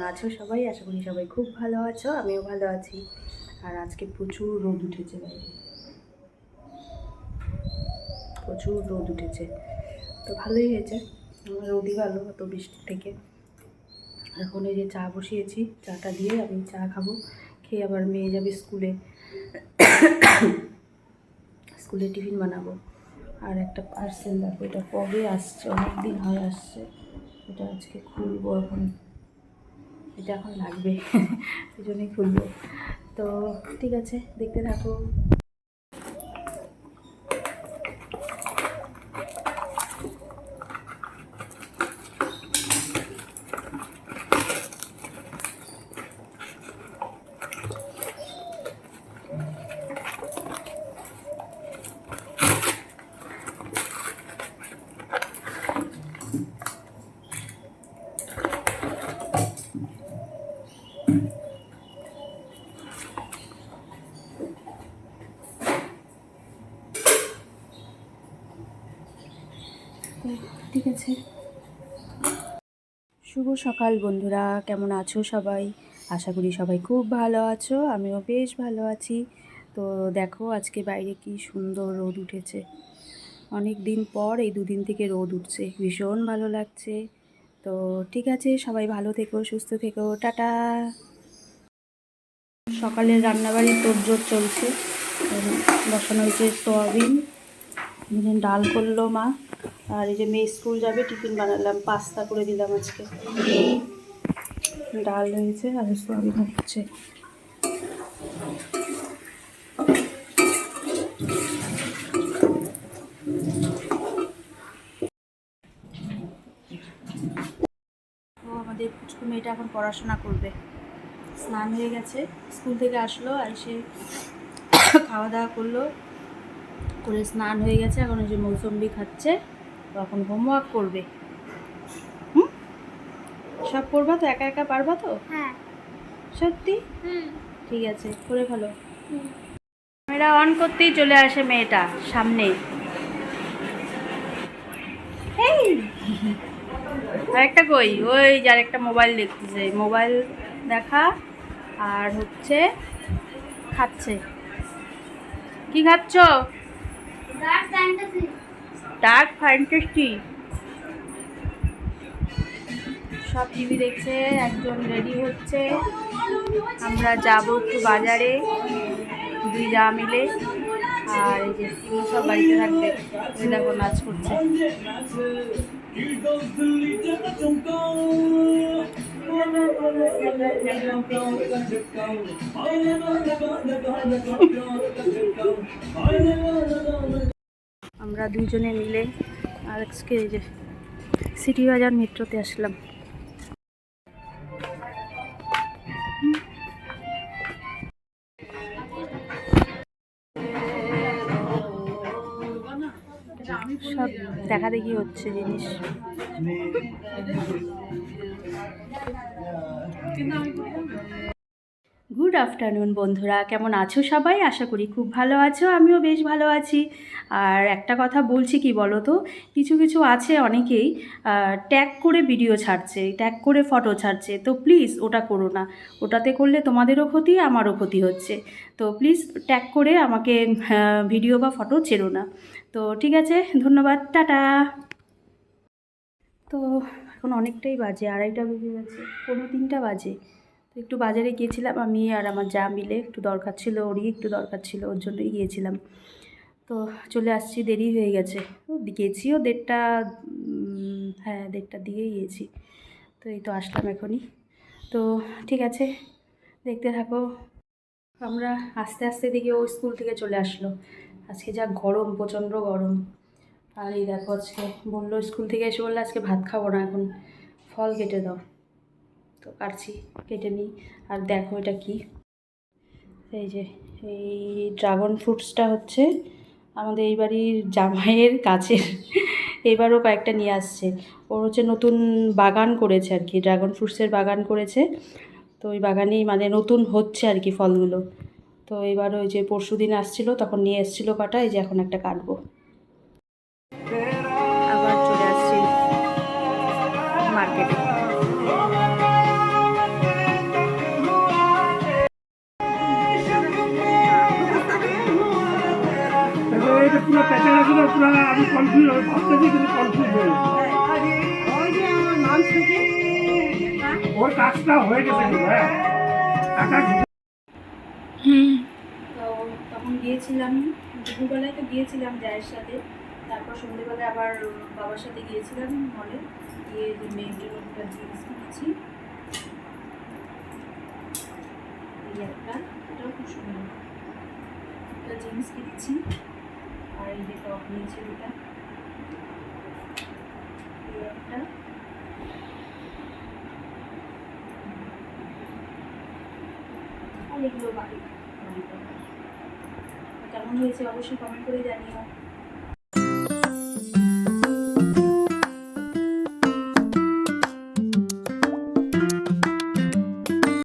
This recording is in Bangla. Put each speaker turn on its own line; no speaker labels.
কেমন আছো সবাই? আশা করি সবাই খুব ভালো আছো, আমিও ভালো আছি। আর আজকে প্রচুর রোদ উঠেছে বাইরে প্রচুর রোদ উঠেছে। তো ভালোই হয়েছে। আমার রোদই ভালো, অত বৃষ্টির থেকে। এখন এই যে চা বসিয়েছি, চাটা দিয়ে আমি চা খাব। খেয়ে আবার মেয়ে যাবে স্কুলে। স্কুলে টিফিন বানাবো। আর একটা পার্সেল দেখো, এটা কবে আসছে? অনেক দিন হয় আসছে। এটা আজকে খুলবো এখন। এটা এখন লাগবে এই জন্যই খুলবো। তো ঠিক আছে দেখতে থাকো তো ঠিক আছে শুভ সকাল বন্ধুরা, কেমন আছো সবাই? আশা করি সবাই খুব ভালো আছো, আমিও বেশ ভালো আছি। তো দেখো আজকে বাইরে কি সুন্দর রোদ উঠেছে। অনেক দিন পর এই দুদিন থেকে রোদ উঠছে, ভীষণ ভালো লাগছে। তো ঠিক আছে, সবাই ভালো থেকো, সুস্থ থেকো, টাটা। সকালের রান্নাবাড়ি তোড়জোড় চলছে, বসানো হয়েছে সোয়াবিন। এখানে ডাল করল মা। আর এই যে মেয়ে স্কুল যাবে, টিফিন বানালাম, পাস্তা করে দিলাম আজকে। ডাল হয়েছে আর সোয়াবিন হচ্ছে। আমাদের মেয়েটা এখন পড়াশোনা করবে। স্নান হয়ে গেছে, স্কুল থেকে আসলো আর সে খাওয়া দাওয়া করল। করে স্নান হয়ে গেছে এখন ওই যে মৌসম্বি খাচ্ছে তখন হোমওয়ার্ক করবে। হুম? সব করবা তো? একা একা পারবা তো?
হ্যাঁ।
সত্যি?
হুম।
ঠিক আছে করে ফেলো। ক্যামেরা অন করতেই চলে আসে মেয়েটা সামনে। এই! আরেকটা কই? ওই যে আরেকটা মোবাইল দেখতেছে। মোবাইল দেখা আর হচ্ছে খাচ্ছে। কি খাচ্ছ?
ডার্ক ফ্যান্টাসি
সব টিভি দেখছে, একজন রেডি হচ্ছে। আমরা যাব একটু বাজারে, দুই যা মিলে। আর এই যে সব বাড়িতে থাকবে নাচ করছে। আমরা দুজনে মিলে আজকে যে সিটি বাজার মেট্রোতে আসলাম। সব দেখা দেখি হচ্ছে জিনিস। গুড আফটারনুন বন্ধুরা। কেমন আছো সবাই? আশা করি খুব ভালো আছো, আমিও বেশ ভালো আছি। আর একটা কথা বলছি কি বলো তো কিছু কিছু আছে অনেকেই ট্যাগ করে ভিডিও ছাড়ছে ট্যাগ করে ফটো ছাড়ছে। তো প্লিজ ওটা করো না। ওটাতে করলে তোমাদেরও ক্ষতি, আমারও ক্ষতি হচ্ছে। তো প্লিজ ট্যাগ করে আমাকে ভিডিও বা ফটো ছেড়ো না। তো ঠিক আছে, ধন্যবাদ, টাটা। তো এখন অনেকটাই বাজে, আড়াইটা বেজে গেছে কোনো তিনটা বাজে। তো একটু বাজারে গিয়েছিলাম আমি আর আমার যা মিলে একটু দরকার ছিল, ওরই একটু দরকার ছিল, ওর জন্যই গিয়েছিলাম। তো চলে আসছি, দেরি হয়ে গেছে। ও গিয়েছিও দেড়টা হ্যাঁ দেড়টার দিকেই গিয়েছি। তো এই তো আসলাম এখনই। তো ঠিক আছে, দেখতে থাকো। আমরা আস্তে আস্তে দেখি ও স্কুল থেকে চলে আসলো। আজকে যা গরম, প্রচণ্ড গরম। আর এই দেখো আজকে বলল স্কুল থেকে এসে বলল আজকে ভাত খাব না এখন। ফল কেটে দাও। তো কাটছি, কেটে নিই। আর দেখো এটা কি? এই যে, এই ড্রাগন ফ্রুটসটা হচ্ছে আমাদের এই বাড়ির জামাইয়ের গাছের এবারও কয়েকটা নিয়ে আসছে। ওর হচ্ছে নতুন বাগান করেছে আর কি ড্রাগন ফ্রুটসের বাগান করেছে। তো ওই বাগানেই মানে নতুন হচ্ছে আর কি ফলগুলো। তো এবার ওই যে পরশু দিন আসছিল, তখন নিয়ে এসেছিল কটা, এই যে এখন একটা কাটবো।
পুরো আমি কনফিউজ আমি ভাবতেছি কিন্তু কনফিউজ হয়ে গেছি।
ওই যে আমার মাংস
ওর কাজটা হয়ে গেছে কিন্তু হ্যাঁ। টাকা
তো তখন গিয়েছিলাম দুপুরবেলায় তো গিয়েছিলাম জায়ের সাথে। তারপর সন্ধ্যেবেলায় আবার বাবার সাথে গিয়েছিলাম মলে। গিয়ে যে মেয়ের জন্য একটা জিনিস কিনেছি। এই একটা এটাও খুব সুন্দর। একটা জিন্স কিনেছি। আর এই যে টপ নিয়েছি দুটা। একটা। আর বাড়ি কেমন হয়েছে অবশ্যই কমেন্ট করে জানিও।